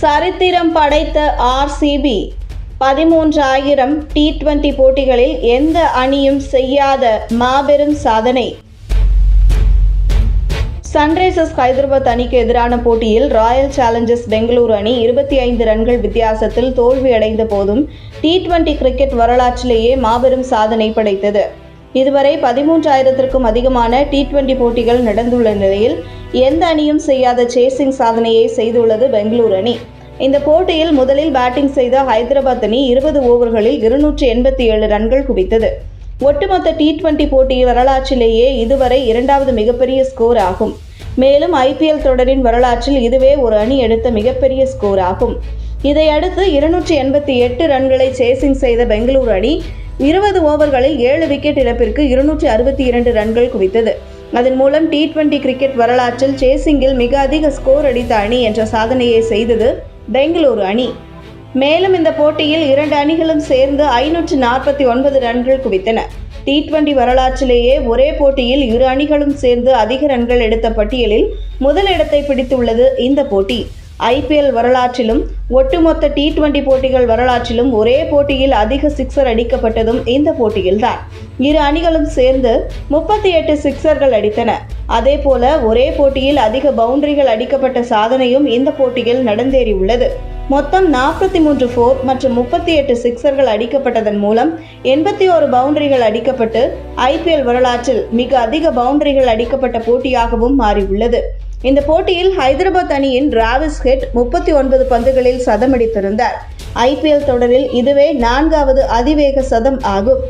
சரித்திரம் படைத்த RCB பதிமூன்றாயிரம் T twenty போட்டிகளில் எந்த அணியும் செய்யாத மாபெரும் சாதனை. சன்ரைசர்ஸ் ஹைதராபாத் அணிக்கு எதிரான போட்டியில் ராயல் சேலஞ்சர்ஸ் பெங்களூரு அணி இருபத்தி ஐந்து ரன்கள் வித்தியாசத்தில் தோல்வியடைந்த போதும் டி டுவெண்டி கிரிக்கெட் வரலாற்றிலேயே மாபெரும் சாதனை படைத்தது. இதுவரை பதிமூன்றாயிரத்திற்கும் அதிகமான டி டுவெண்டி போட்டிகள் நடந்துள்ள நிலையில் எந்த அணியும் செய்யாத சேசிங் சாதனையை செய்துள்ளது பெங்களூரு அணி. இந்த போட்டியில் முதலில் பேட்டிங் செய்த ஹைதராபாத் அணி இருபது ஓவர்களில் இருநூற்றி எண்பத்தி ஏழு ரன்கள் குவித்தது. ஒட்டுமொத்த டி டுவெண்டி போட்டி வரலாற்றிலேயே இதுவரை இரண்டாவது மிகப்பெரிய ஸ்கோர் ஆகும். மேலும் ஐபிஎல் தொடரின் வரலாற்றில் இதுவே ஒரு அணி எடுத்த மிகப்பெரிய ஸ்கோர் ஆகும். இதையடுத்து இருநூற்றி எண்பத்தி எட்டு ரன்களை சேசிங் செய்த பெங்களூரு அணி இருபது ஓவர்களில் ஏழு விக்கெட் இழப்பிற்கு இருநூற்றி அறுபத்தி இரண்டு ரன்கள் குவித்தது. அதன் மூலம் டி டுவெண்டி கிரிக்கெட் வரலாற்றில் சேசிங்கில் மிக அதிக ஸ்கோர் அடித்த அணி என்ற சாதனையை செய்தது பெங்களூரு அணி. மேலும் இந்த போட்டியில் இரண்டு அணிகளும் சேர்ந்து ஐநூற்று நாற்பத்தி ஒன்பது ரன்கள் குவித்தன. டி டுவெண்டி வரலாற்றிலேயே ஒரே போட்டியில் இரு அணிகளும் சேர்ந்து அதிக ரன்கள் எடுத்த பட்டியலில் முதலிடத்தை பிடித்துள்ளது இந்த போட்டி. ஐபிஎல் வரலாற்றிலும் ஒட்டுமொத்த டி டுவெண்டி போட்டிகள் வரலாற்றிலும் ஒரே போட்டியில் அதிக சிக்சர் அடிக்கப்பட்டதும் இந்த போட்டியில்தான். இரு அணிகளும் சேர்ந்து முப்பத்தி எட்டு சிக்சர்கள் அடித்தன. அதேபோல ஒரே போட்டியில் அதிக பவுண்டரிகள் அடிக்கப்பட்ட சாதனையும் இந்த போட்டியில் நடந்தேறியுள்ளது. மொத்தம் நாற்பத்தி மூன்று ஃபோர் மற்றும் முப்பத்தி எட்டு சிக்சர்கள் அடிக்கப்பட்டதன் மூலம் எண்பத்தி ஓரு பவுண்டரிகள் அடிக்கப்பட்டு ஐபிஎல் வரலாற்றில் மிக அதிக பவுண்டரிகள் அடிக்கப்பட்ட போட்டியாகவும் மாறியுள்ளது. இந்த போட்டியில் ஹைதராபாத் அணியின் டிராவிஸ் ஹெட் முப்பத்தி ஒன்பது பந்துகளில் சதமடித்திருந்தார் ஐபிஎல் தொடரில் இதுவே நான்காவது அதிவேக சதம் ஆகும்.